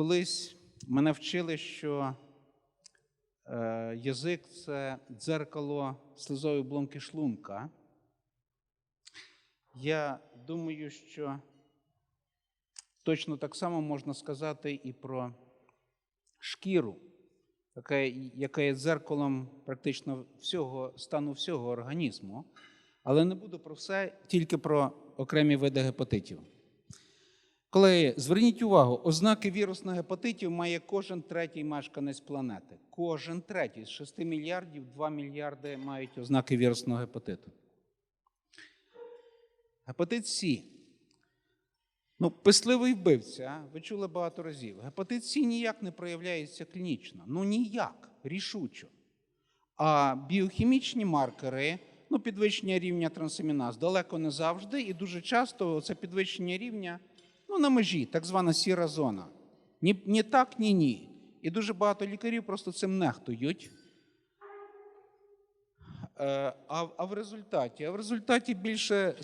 Колись мене вчили, що е, язик це дзеркало слизової обломки шлунка. Я думаю, що точно так само можна сказати і про шкіру, яка, яка є дзеркалом практично всього стану всього організму. Але не буду про все, тільки про окремі види гепатитів. Колеги, зверніть увагу, ознаки вірусних гепатитів має кожен третій мешканець планети. Кожен третій з 6 мільярдів 2 мільярди мають ознаки вірусного гепатиту. Гепатит С. Ну, писливий вбивця, ви чули багато разів. Гепатит С ніяк не проявляється клінічно. Ну ніяк, рішучо. А біохімічні маркери, ну, підвищення рівня трансаміназ далеко не завжди, і дуже часто це підвищення рівня на межі, так звана сіра зона. Ні, ні так, ні ні. І дуже багато лікарів просто цим нехтують. Е, А, а в результаті? А в результаті більше е,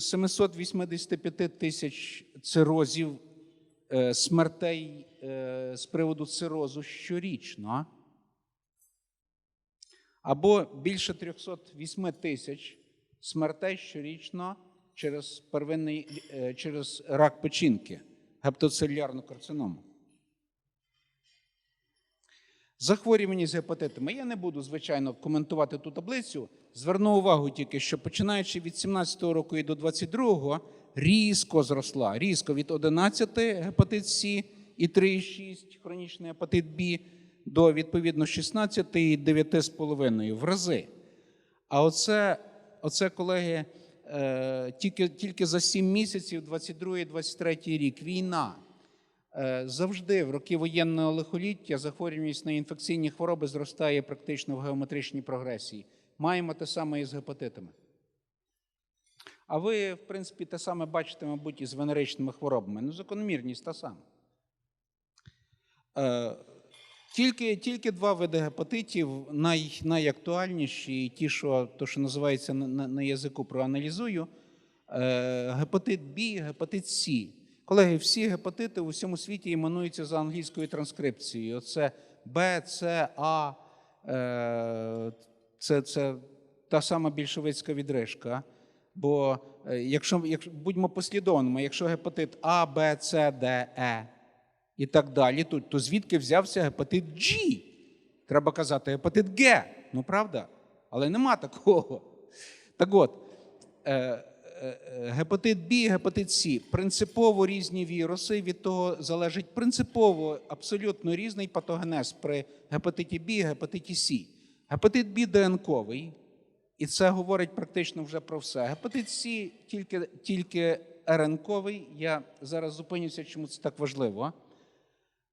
785 тисяч цирозів, е, смертей е, з приводу цирозу щорічно. Або більше 308 тисяч смертей щорічно через первинний е, через рак печінки, гептоцелюлярну карциному. Захворюваність гепатитами. Я не буду, звичайно, коментувати ту таблицю. Зверну увагу тільки, що починаючи від 17-го року і до 22-го, різко зросла. Різко від 11 гепатит С і 3,6 хронічний гепатит Б до відповідно 16 і 9,5 в рази. А оце, оце колеги, тільки, тільки за 7 місяців, 22-23 рік, війна. Е, Завжди в роки воєнного лихоліття захворюваність на інфекційні хвороби зростає практично в геометричній прогресії. Маємо те саме і з гепатитами. А ви, в принципі, те саме бачите, мабуть, і з венеричними хворобами. Ну, закономірність та сама. Тільки, тільки два види гепатитів най, найактуальніші, і ті, що, то, що називається на, на, язику, проаналізую. Е, гепатит Б, гепатит С. Колеги, всі гепатити у всьому світі іменуються за англійською транскрипцією. Це Б, С, А, е, це, це та сама більшовицька відрижка. Бо е, якщо, якщо будьмо послідовними, якщо гепатит А, Б, С, Д, Е і так далі, то, то звідки взявся гепатит G? Треба казати гепатит Г. Ну правда? Але нема такого. Так от, е, е, гепатит Б, гепатит С принципово різні віруси, від того залежить принципово абсолютно різний патогенез при гепатиті Б, гепатиті С. Гепатит Б ДНКовий, і це говорить практично вже про все. Гепатит С тільки, тільки РНКовий. Я зараз зупинюся, чому це так важливо.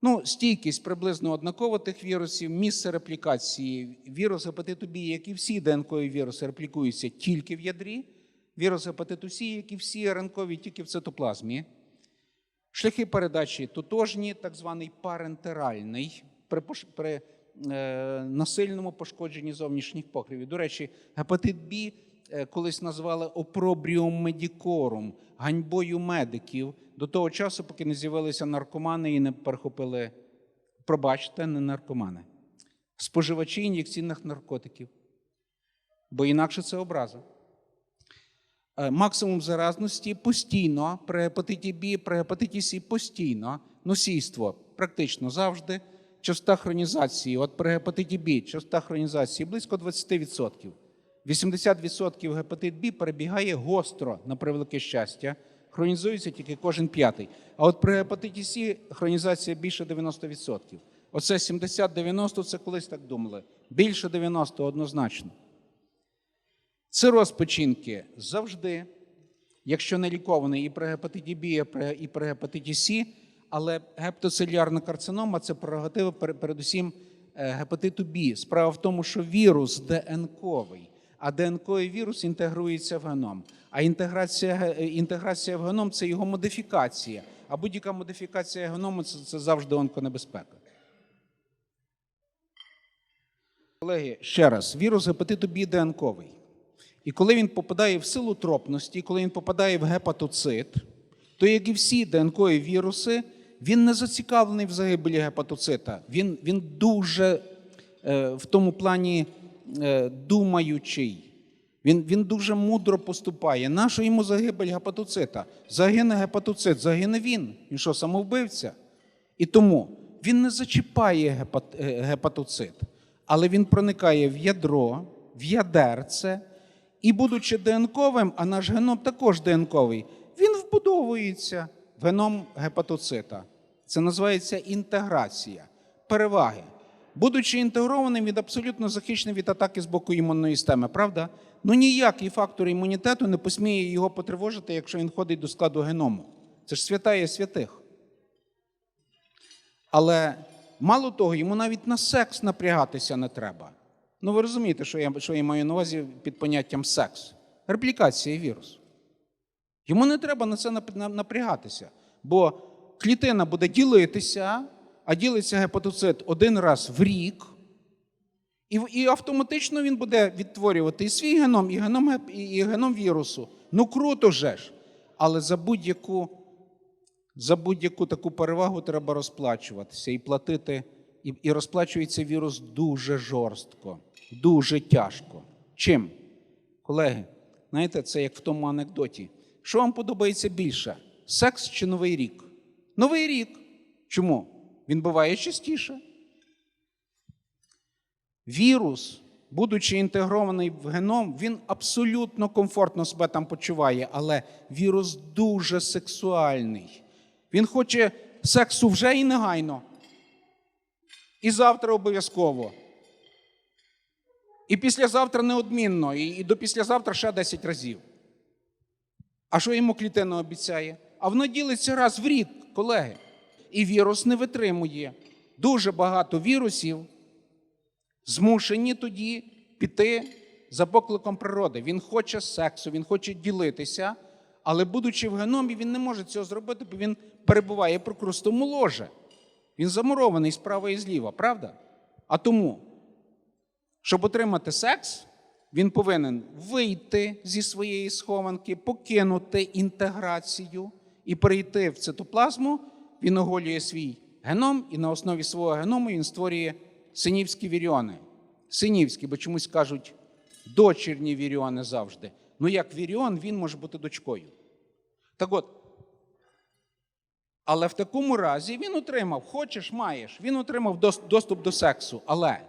Ну, стійкість приблизно однакова тих вірусів, місце реплікації. Вірус гепатиту Б, як і всі ДНКові віруси, реплікуються тільки в ядрі. Вірус гепатиту С, як і всі РНКові, тільки в цитоплазмі. Шляхи передачі тотожні, так званий парентеральний, при, при е, насильному пошкодженні зовнішніх покривів. До речі, гепатит Б е, колись назвали опробріум медікорум, ганьбою медиків до того часу, поки не з'явилися наркомани і не перехопили, пробачте, не наркомани, споживачі ін'єкційних наркотиків. Бо інакше це образа. Е, Максимум заразності постійно при гепатиті Б, при гепатиті С постійно, носійство практично завжди. Частота хронізації, от при гепатиті Б, частота хронізації близько 20%. 80% гепатит Б перебігає гостро, на превелике щастя, хронізується тільки кожен п'ятий. А от при гепатиті С хронізація більше 90%. Оце 70-90 це колись так думали. Більше 90 однозначно. Цироз печінки завжди, якщо не лікований і при гепатиті Б, і при- при гепатиті С, але гептоцелюлярна карцинома це прерогатива передусім е, гепатиту Б. Справа в тому, що вірус ДНКовий, а ДНКовий вірус інтегрується в геном. А інтеграція, е, інтеграція в геном це його модифікація. А будь-яка модифікація геному це, це завжди онконебезпека. Колеги, ще раз, вірус гепатиту Б ДНКовий. І коли він попадає в силу тропності, коли він попадає в гепатоцит, то як і всі ДНКові віруси, він не зацікавлений в загибелі гепатоцита. Він, він дуже е, в тому плані думаючий. Він, він дуже мудро поступає. Нащо йому загибель гепатоцита? Загине гепатоцит, загине він. Він що, самовбивця? І тому він не зачіпає е, гепатоцит, але він проникає в ядро, в ядерце, і, будучи ДНКовим, а наш геном також ДНКовий, він вбудовується в геном гепатоцита. Це називається інтеграція, переваги. Будучи інтегрованим, він абсолютно захищений від атаки з боку імунної системи, правда? Ну ніякий фактор імунітету не посміє його потривожити, якщо він входить до складу геному. Це ж святає святих. Але мало того, йому навіть на секс напрягатися не треба. Ну ви розумієте, що я, що я маю на увазі під поняттям секс. Реплікація вірусу. Йому не треба на це напрягатися, бо клітина буде ділитися, а ділиться гепатоцит один раз в рік, і, і автоматично він буде відтворювати і свій геном, і геном, і, геном вірусу. Ну круто же ж. Але за будь-яку, за будь-яку таку перевагу треба розплачуватися і платити. І, і розплачується вірус дуже жорстко, дуже тяжко. Чим? Колеги, знаєте, це як в тому анекдоті. Що вам подобається більше? Секс чи Новий рік? Новий рік. Чому? Він буває частіше. Вірус, будучи інтегрований в геном, він абсолютно комфортно себе там почуває, але вірус дуже сексуальний. Він хоче сексу вже і негайно. І завтра обов'язково. І післязавтра неодмінно, і, і до післязавтра ще 10 разів. А що йому клітина обіцяє? А воно ділиться раз в рік, колеги. І вірус не витримує. Дуже багато вірусів змушені тоді піти за покликом природи. Він хоче сексу, він хоче ділитися, але, будучи в геномі, він не може цього зробити, бо він перебуває при крустому ложе. Він замурований справа і зліва, правда? А тому, щоб отримати секс, він повинен вийти зі своєї схованки, покинути інтеграцію і перейти в цитоплазму. Він оголює свій геном, і на основі свого геному він створює синівські віріони. Синівські, бо чомусь кажуть дочірні віріони завжди. Ну як віріон, він може бути дочкою. Так от, але в такому разі він отримав, хочеш, маєш, він отримав доступ до сексу, але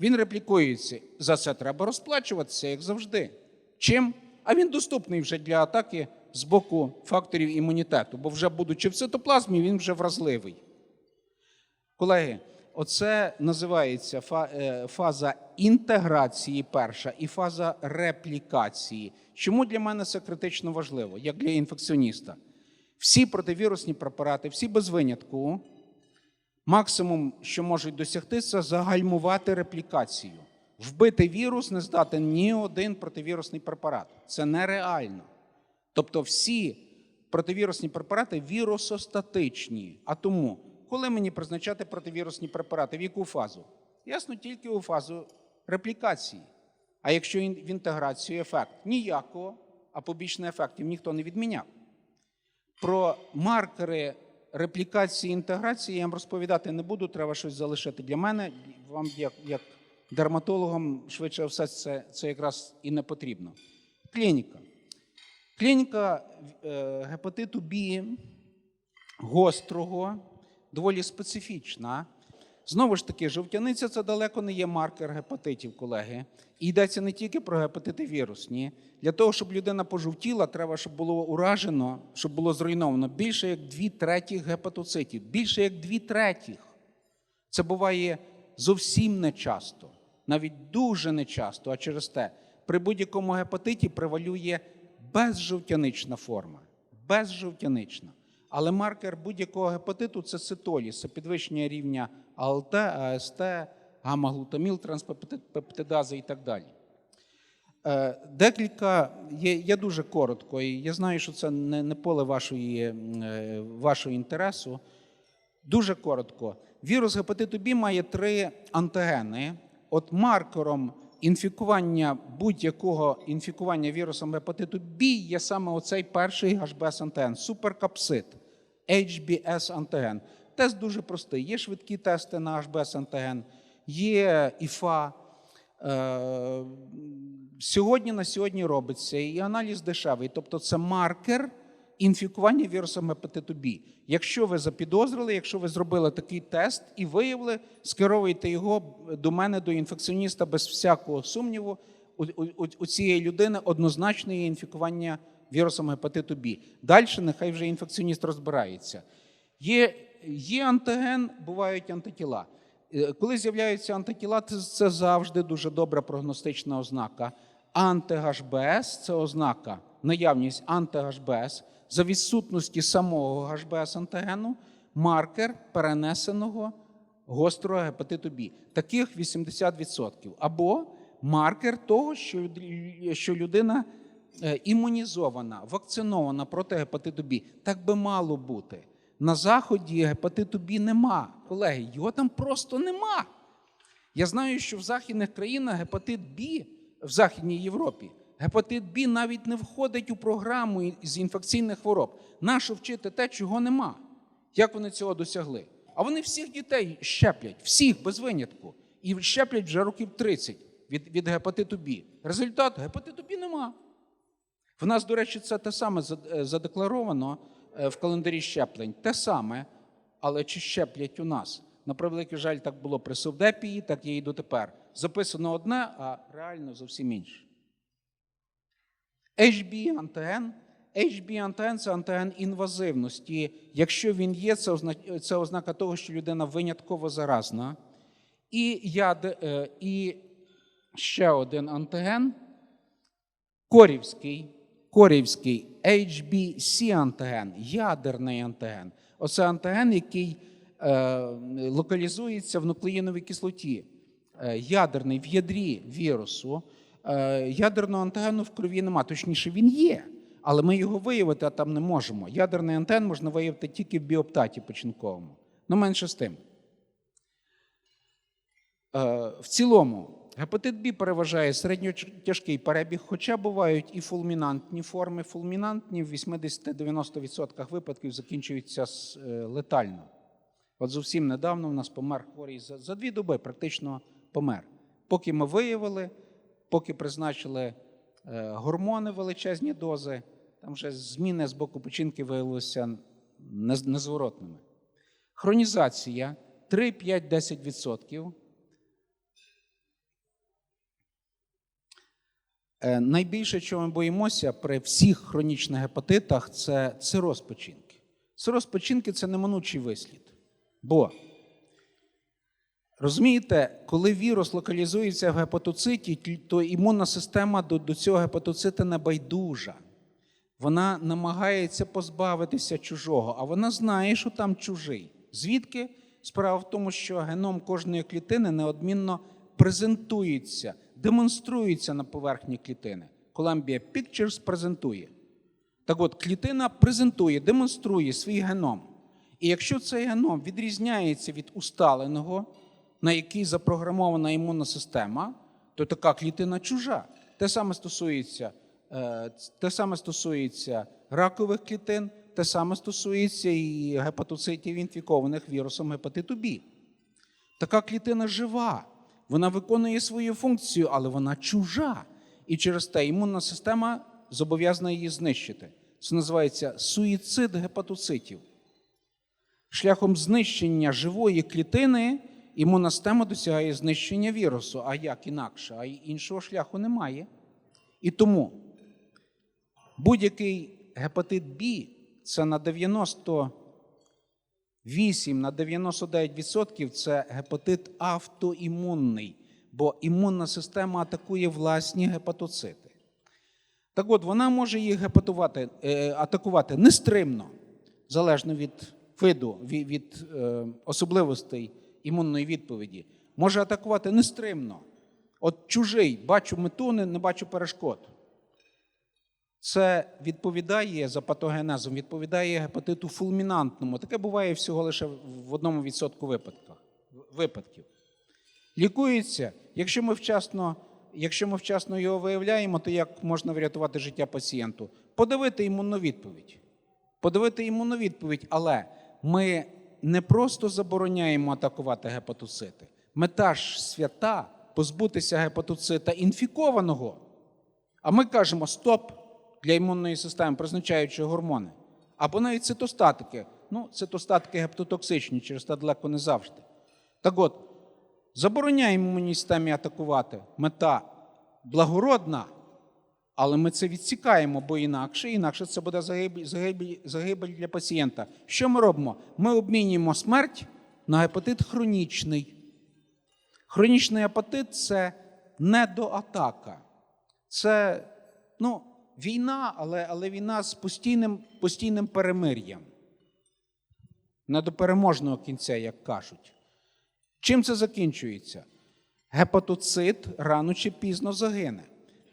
він реплікується. За це треба розплачуватися, як завжди. Чим? А він доступний вже для атаки з боку факторів імунітету, бо вже будучи в цитоплазмі, він вже вразливий. Колеги, оце називається е, фаза інтеграції перша і фаза реплікації. Чому для мене це критично важливо, як для інфекціоніста? Всі противірусні препарати, всі без винятку, максимум, що можуть досягти, це загальмувати реплікацію. Вбити вірус не здатен ні один противірусний препарат. Це нереально. Тобто всі противірусні препарати вірусостатичні. А тому, коли мені призначати противірусні препарати, в яку фазу? Ясно, тільки у фазу реплікації. А якщо в інтеграцію ефект ніякого, а побічних ефектів ніхто не відміняв. Про маркери реплікації інтеграції я вам розповідати не буду, треба щось залишити для мене. Вам, як, як дерматологам, швидше все, це, це якраз і не потрібно. Клініка. Клініка е, гепатиту Б гострого, доволі специфічна. Знову ж таки, жовтяниця це далеко не є маркер гепатитів, колеги. І йдеться не тільки про гепатити вірусні. Для того, щоб людина пожовтіла, треба, щоб було уражено, щоб було зруйновано більше як дві третіх гепатоцитів. Більше як дві третіх. Це буває зовсім нечасто, навіть дуже нечасто, а через те, при будь-якому гепатиті превалює безжовтянична форма. Безжовтянична. Але маркер будь-якого гепатиту це цитоліз, це підвищення рівня АЛТ, АСТ, гамма-глутаміл, транспептидази і так далі. Е, Декілька, є, я дуже коротко, і я знаю, що це не, не поле вашої, е, вашого інтересу. Дуже коротко. Вірус гепатиту Б має три антигени. От маркером інфікування будь-якого інфікування вірусом гепатиту Б є саме оцей перший HBS антиген суперкапсид. HBS-антиген. Тест дуже простий. Є швидкі тести на HBS-антиген, є ІФА. Е, Сьогодні на сьогодні робиться і аналіз дешевий, тобто це маркер інфікування вірусом гепатиту Б. Якщо ви запідозрили, якщо ви зробили такий тест і виявили, скеровуйте його до мене, до інфекціоніста без всякого сумніву. У, у, у цієї людини однозначно є інфікування вірусом гепатиту Б. Далі нехай вже інфекціоніст розбирається. Є, є антиген, бувають антитіла. Е, Коли з'являються антитіла, це, це завжди дуже добра прогностична ознака. Анти-ГБС – це ознака, наявність анти-ГБС за відсутності самого ГБС-антигену, маркер перенесеного гострого гепатиту Б. Таких 80%. Або маркер того, що, що людина е, імунізована, вакцинована проти гепатиту Б. Так би мало бути. На Заході гепатиту Б нема. Колеги, його там просто нема. Я знаю, що в західних країнах гепатит Б в Західній Європі гепатит Б навіть не входить у програму з інфекційних хвороб. Нащо вчити те, чого нема? Як вони цього досягли? А вони всіх дітей щеплять, всіх без винятку. І щеплять вже років 30 від, від гепатиту Б. Результат гепатиту Б нема. В нас, до речі, це те саме е, задекларовано е, в календарі щеплень. Те саме, але чи щеплять у нас? На превеликий жаль, так було при Совдепії, так є і дотепер. Записано одне, а реально зовсім інше. HB-антиген. HB-антиген – це антиген інвазивності. Якщо він є, це, озна- це ознака того, що людина винятково заразна. І, яд, е, і ще один антиген Корівський, Корівський HBC-антиген, ядерний антиген. Оце антиген, який е, локалізується в нуклеїновій кислоті, е, ядерний в ядрі вірусу. Е, ядерного антигену в крові нема, точніше, він є, але ми його виявити там не можемо. Ядерний антиген можна виявити тільки в біоптаті печінковому. Ну, менше з тим. Е, В цілому, гепатит Б переважає середньотяжкий перебіг, хоча бувають і фулмінантні форми. Фулмінантні в 80-90% випадків закінчуються е, летально. От зовсім недавно в нас помер хворий за дві доби, практично помер. Поки ми виявили, поки призначили е, гормони величезні дози, там вже зміни з боку печінки виявилися незворотними. Хронізація 3, 5, 10%. Е, Найбільше, чого ми боїмося при всіх хронічних гепатитах, це цироз печінки. Цироз печінки це неминучий вислід. Бо, розумієте, коли вірус локалізується в гепатоциті, то імунна система до, до цього гепатоцита не байдужа. Вона намагається позбавитися чужого, а вона знає, що там чужий. Звідки? Справа в тому, що геном кожної клітини неодмінно презентується, демонструється на поверхні клітини. Columbia Pictures презентує. Так от, клітина презентує, демонструє свій геном. І якщо цей геном відрізняється від усталеного, на який запрограмована імунна система, то така клітина чужа. Те саме стосується, е, те саме стосується ракових клітин, те саме стосується і гепатоцитів, інфікованих вірусом гепатиту Б. Така клітина жива, вона виконує свою функцію, але вона чужа. І через те імунна система зобов'язана її знищити. Це називається суїцид гепатоцитів. Шляхом знищення живої клітини імунна система досягає знищення вірусу. А як інакше? А іншого шляху немає. І тому будь-який гепатит Б це на 98 на 99% це гепатит автоімунний, бо імунна система атакує власні гепатоцити. Так от, вона може їх гепатувати, е, атакувати нестримно, залежно від виду, від, е, особливостей імунної відповіді. Може атакувати нестримно. От чужий, бачу мету, не, бачу перешкод. Це відповідає за патогенезом, відповідає гепатиту фулмінантному. Таке буває всього лише в одному відсотку випадків. Лікується, якщо ми вчасно, якщо ми вчасно його виявляємо, то як можна врятувати життя пацієнту? Подавити імунну відповідь. подавити імунну відповідь. Але ми не просто забороняємо атакувати гепатоцити. Мета ж свята позбутися гепатоцита інфікованого. А ми кажемо стоп для імунної системи, призначаючи гормони. Або навіть цитостатики. Ну, цитостатики гептотоксичні, через те далеко не завжди. Так от, забороняємо імунній системі атакувати. Мета благородна, але ми це відсікаємо, бо інакше, інакше це буде загибель, загибель, загибель для пацієнта. Що ми робимо? Ми обмінюємо смерть на гепатит хронічний. Хронічний гепатит це недоатака. Це ну, війна, але, але війна з постійним, постійним перемир'ям. Не до переможного кінця, як кажуть. Чим це закінчується? Гепатоцит рано чи пізно загине.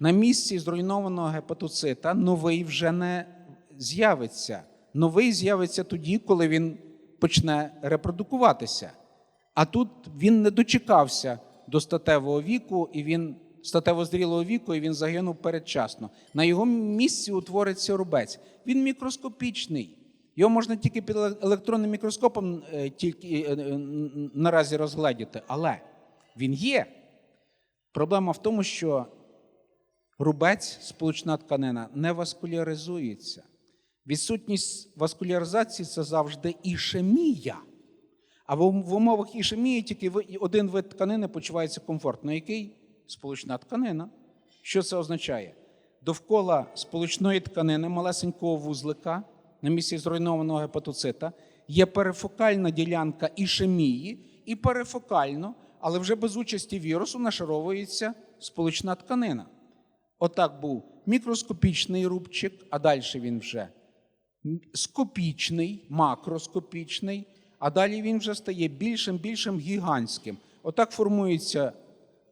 На місці зруйнованого гепатоцита новий вже не з'явиться. Новий з'явиться тоді, коли він почне репродукуватися. А тут він не дочекався до статевого віку, і він статево зрілого віку, і він загинув передчасно. На його місці утвориться рубець. Він мікроскопічний. Його можна тільки під електронним мікроскопом е, тільки е, е, наразі розгледіти, але він є. Проблема в тому, що рубець, сполучна тканина, не васкуляризується. Відсутність васкуляризації це завжди ішемія. А в умовах ішемії тільки один вид тканини почувається комфортно. Який? Сполучна тканина. Що це означає? Довкола сполучної тканини малесенького вузлика на місці зруйнованого гепатоцита є перифокальна ділянка ішемії, і перифокально, але вже без участі вірусу нашаровується сполучна тканина. Отак був мікроскопічний рубчик, а далі він вже скопічний, макроскопічний, а далі він вже стає більшим, більшим гігантським. Отак формуються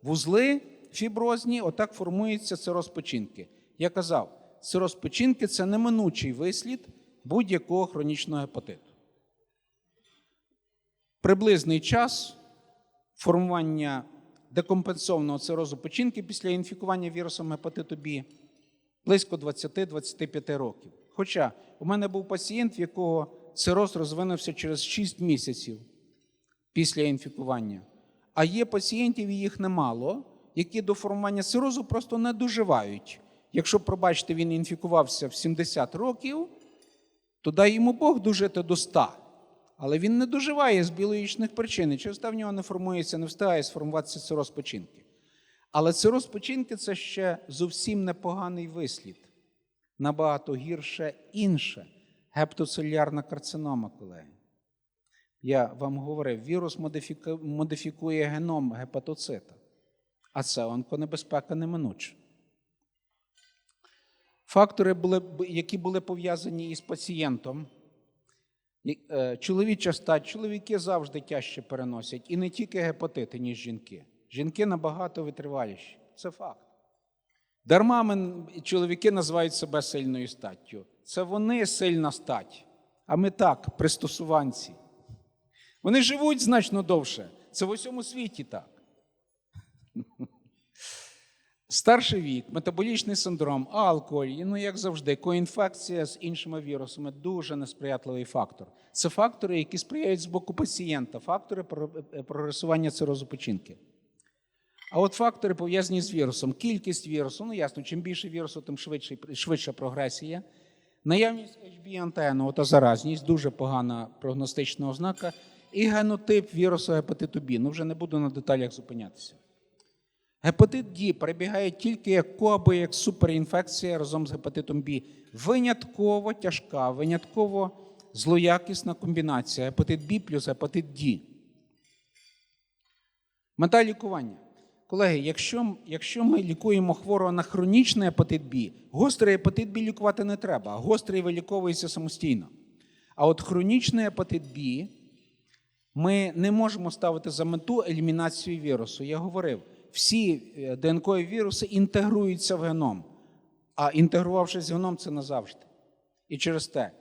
вузли фіброзні, отак формуються цироз печінки. Я казав, цироз печінки це неминучий вислід будь-якого хронічного гепатиту. Приблизний час формування декомпенсованого цирозу печінки після інфікування вірусом гепатиту Б близько 20-25 років. Хоча у мене був пацієнт, в якого цироз розвинувся через 6 місяців після інфікування. А є пацієнтів, і їх немало, які до формування цирозу просто не доживають. Якщо, пробачте, він інфікувався в 70 років, то дай йому Бог дожити до 100. Але він не доживає з біологічних причин, через те в нього не формується, не встигає сформуватися цироз печінки. Але цироз печінки це ще зовсім непоганий вислід. Набагато гірше інше гептоцелярна карцинома, колеги. Я вам говорив, вірус модифікує геном гепатоцита, а це онконебезпека неминуча. Фактори, які були пов'язані із пацієнтом. Е, Чоловіча стать, чоловіки завжди тяжче переносять, і не тільки гепатити, ніж жінки. Жінки набагато витриваліші. Це факт. Дарма ми, чоловіки називають себе сильною статтю. Це вони сильна стать, а ми так, пристосуванці. Вони живуть значно довше. Це в усьому світі так. Старший вік, метаболічний синдром, алкоголь, ну як завжди, коінфекція з іншими вірусами дуже несприятливий фактор. Це фактори, які сприяють з боку пацієнта, фактори про- е, цирозу печінки. А от фактори пов'язані з вірусом. Кількість вірусу, ну ясно, чим більше вірусу, тим швидше, швидша прогресія. Наявність HB-антенну, ота заразність, дуже погана прогностична ознака. І генотип вірусу гепатиту Б. Ну вже не буду на деталях зупинятися. Гепатит Д перебігає тільки як ко або як суперінфекція разом з гепатитом Б. Винятково тяжка, винятково злоякісна комбінація гепатит Б плюс гепатит Д. Мета лікування. Колеги, якщо, якщо ми лікуємо хворого на хронічний гепатит Б, гострий гепатит Б лікувати не треба, а гострий виліковується самостійно. А от хронічний гепатит Б ми не можемо ставити за мету елімінацію вірусу. Я говорив, всі е, ДНКові віруси інтегруються в геном, а інтегрувавшись в геном, це назавжди. І через те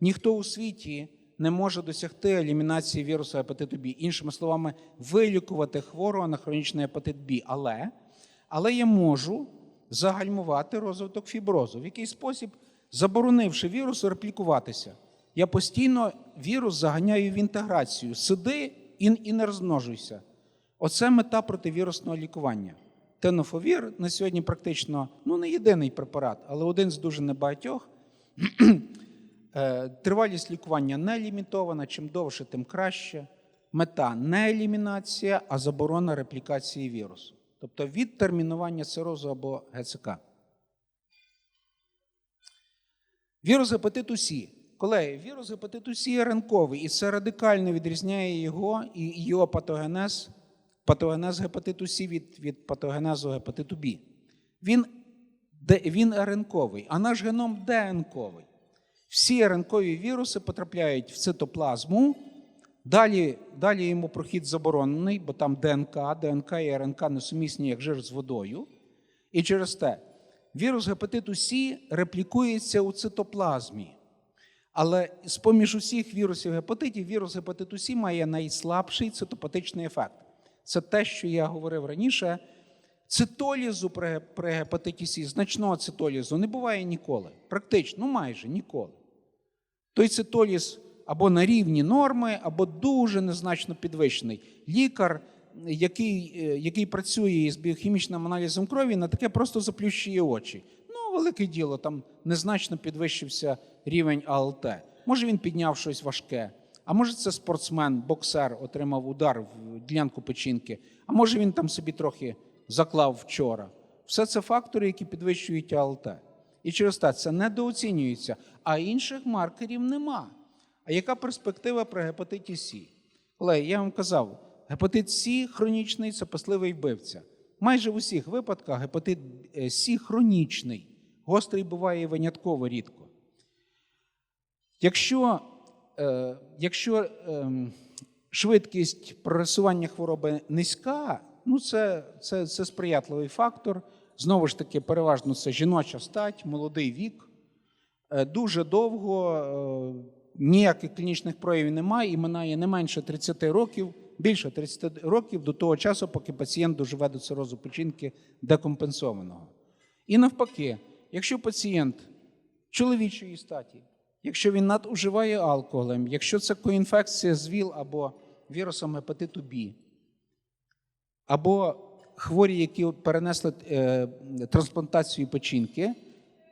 ніхто у світі не може досягти елімінації вірусу гепатиту Б. Іншими словами, вилікувати хворого на хронічний гепатит Б. Але, але я можу загальмувати розвиток фіброзу. В який спосіб, заборонивши вірусу реплікуватися. Я постійно вірус заганяю в інтеграцію. Сиди і не розмножуйся. Оце мета противірусного лікування. Тенофовір на сьогодні практично ну, не єдиний препарат, але один з дуже небагатьох. Е, Тривалість лікування не лімітована. Чим довше, тим краще. Мета не елімінація, а заборона реплікації вірусу. Тобто відтермінування цирозу або ГЦК. Вірус гепатиту С. Колеги, вірус гепатиту С є ранковий, і це радикально відрізняє його і його патогенез, патогенез гепатиту С від, від патогенезу гепатиту Б. Він, де- він РНКовий, а наш геном ДНКовий. Всі РНКові віруси потрапляють в цитоплазму. Далі, далі йому прохід заборонений, бо там ДНК, ДНК і РНК несумісні як жир з водою. І через те вірус гепатиту С реплікується у цитоплазмі. Але з поміж усіх вірусів гепатитів, вірус гепатиту С має найслабший цитопатичний ефект. Це те, що я говорив раніше. Цитолізу при, при гепатиті С, значного цитолізу не буває ніколи. Практично, ну майже ніколи. Той цитоліз або на рівні норми, або дуже незначно підвищений. Лікар, який, е, який працює із біохімічним аналізом крові, на таке просто заплющує очі. Ну, велике діло, там незначно підвищився рівень АЛТ. Може, він підняв щось важке, а може, це спортсмен, боксер отримав удар в ділянку печінки, а може він там собі трохи заклав вчора. Все це фактори, які підвищують АЛТ. І через те це недооцінюється, а інших маркерів нема. А яка перспектива при гепатиті С? Колеги, я вам казав, гепатит С хронічний це пасливий вбивця. Майже в усіх випадках гепатит е, С хронічний. Гострий буває винятково рідко. Якщо, якщо ем, швидкість прогресування хвороби низька, ну це, це, це сприятливий фактор. Знову ж таки, переважно це жіноча стать, молодий вік. Е, Дуже довго е, ніяких клінічних проявів немає і минає не менше 30 років, більше 30 років до того часу, поки пацієнт доживе до цирозу печінки декомпенсованого. І навпаки, якщо пацієнт чоловічої статі, якщо він надуживає алкоголем, якщо це коінфекція з ВІЛ або вірусом гепатиту Б, або хворі, які перенесли е, трансплантацію печінки,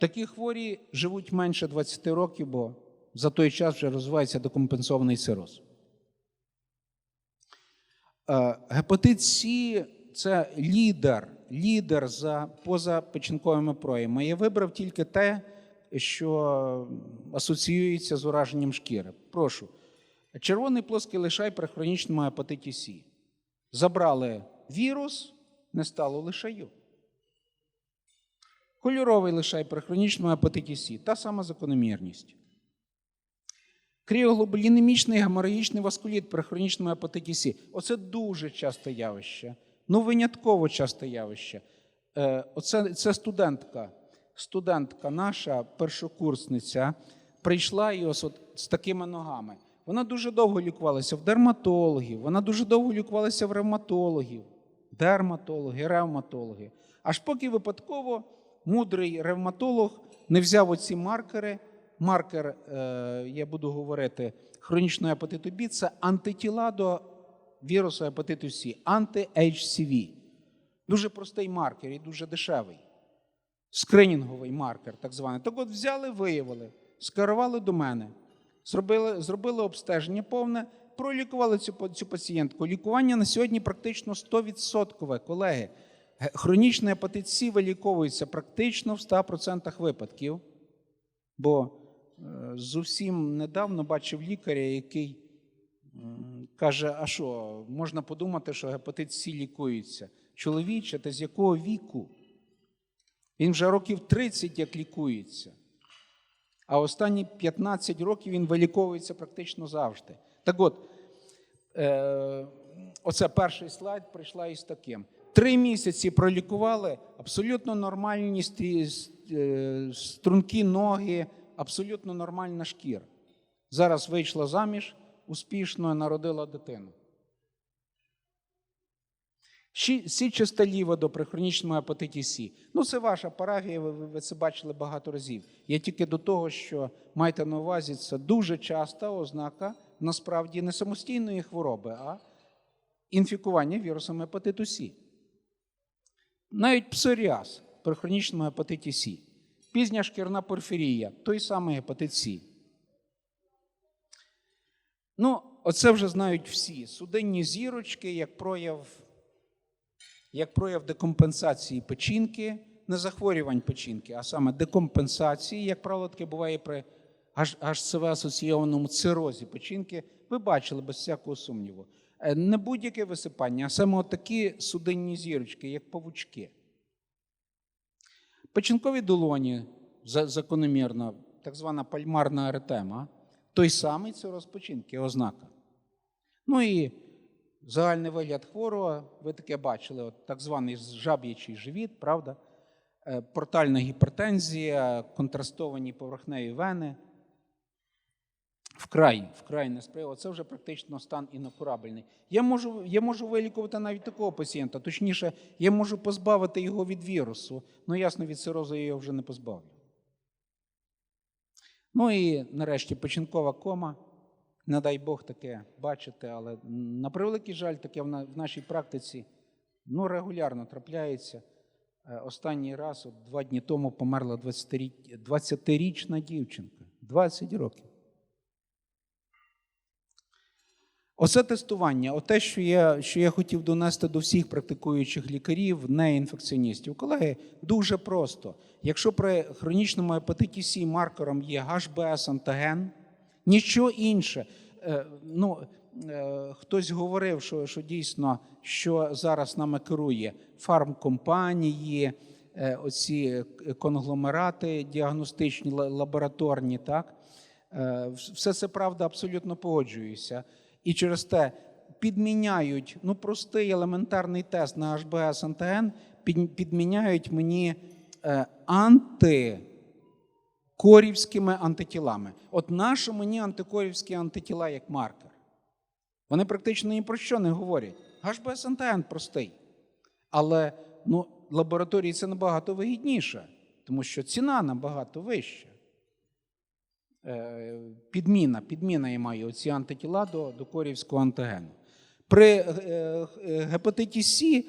такі хворі живуть менше 20 років, бо за той час вже розвивається декомпенсований цироз. Е, Гепатит С це лідер, лідер за позапечінковими проявами. Я вибрав тільки те, що асоціюється з ураженням шкіри. Прошу. Червоний плоский лишай при хронічному гепатиті С. Забрали вірус, не стало лишаю. Кольоровий лишай при хронічному гепатиті С. Та сама закономірність. Кріоглобулінемічний геморагічний васкуліт при хронічному гепатиті С. Оце дуже часте явище. Ну, винятково часте явище. Е, Оце це студентка. Студентка наша, першокурсниця, прийшла і ось от з такими ногами. Вона дуже довго лікувалася в дерматологів, вона дуже довго лікувалася в ревматологів, дерматологи, ревматологи. Аж поки випадково мудрий ревматолог не взяв оці маркери. Маркер, е, я буду говорити, хронічного гепатиту Б це антитіла до вірусу гепатиту С, анти-HCV. Дуже простий маркер і дуже дешевий. Скринінговий маркер, так званий. Так от взяли, виявили, скерували до мене, зробили, зробили обстеження повне, пролікували цю, цю пацієнтку. Лікування на сьогодні практично 100%, колеги. Хронічний гепатит С виліковується практично в 100% випадків. Бо е, зовсім недавно бачив лікаря, який каже: а що, можна подумати, що гепатит С лікується. Чоловіче, та з якого віку? Він вже років 30 як лікується. А останні 15 років він виліковується практично завжди. Так от, е, оце перший слайд прийшла із таким. Три місяці пролікували абсолютно нормальні е, струнки, ноги, абсолютно нормальна шкіра. Зараз вийшла заміж, успішно народила дитину. Щі- Січосталіводо при хронічному гепатиті Сі. Ну, це ваша парафія, ви- ви це бачили багато разів. Я тільки до того, що майте на увазі, це дуже часта ознака насправді не самостійної хвороби, а інфікування вірусом гепатиту Сі. Навіть псоріаз при хронічному гепатиті Сі. Пізня шкірна порфірія, той самий гепатит Сі. Ну, оце вже знають всі. Судинні зірочки як прояв, як прояв декомпенсації печінки, не захворювань печінки, а саме декомпенсації, як правило, таке буває при HCV асоційованому цирозі печінки. Ви бачили без всякого сумніву. Е, Не будь-яке висипання, а саме отакі судинні зірочки, як павучки. Печінкові долоні за- закономірно, так звана пальмарна аретема, той самий цироз печінки, ознака. Ну і загальний вигляд хворого, ви таке бачили, от так званий жаб'ячий живіт, правда? Е, Портальна гіпертензія, контрастовані поверхневі вени. Вкрай, вкрай несприятливо. Це вже практично стан інокурабельний. Я можу, я можу вилікувати навіть такого пацієнта. Точніше, я можу позбавити його від вірусу. Ну, ясно, від цирозу я його вже не позбавлю. Ну і нарешті печінкова кома. Не дай Бог таке бачити, але на превеликий жаль, таке в нашій практиці ну, регулярно трапляється. Е, Останній раз, от два дні тому, померла 20-річ- 20-річна дівчинка. 20 років. Оце тестування, оте, що я, що я хотів донести до всіх практикуючих лікарів, не інфекціоністів. Колеги, дуже просто. Якщо при хронічному гепатиті С маркером є HBS антиген, нічого інше. Е, ну, е, хтось говорив, що, що дійсно, що зараз нами керує фармкомпанії, е, оці конгломерати діагностичні лабораторні, так? Все це правда, абсолютно погоджуюся. І через те підміняють ну, простий елементарний тест на HBS антиген, підміняють мені е, антикорівськими антитілами. От наші мені антикорівські антитіла як маркер. Вони практично ні про що не говорять. Антиген простий. Але ну, лабораторії це набагато вигідніше, тому що ціна набагато вища. Е, Підміна, підміна я маю оці антитіла до, до корівського антигену. При е, е, гепатиті С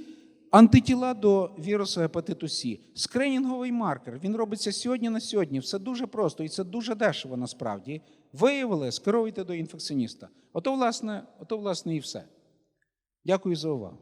антитіла до вірусу гепатиту С. Скринінговий маркер. Він робиться сьогодні на сьогодні. Все дуже просто і це дуже дешево насправді. Виявили, скеровуйте до інфекціоніста. Ото, власне, ото, власне, і все. Дякую за увагу.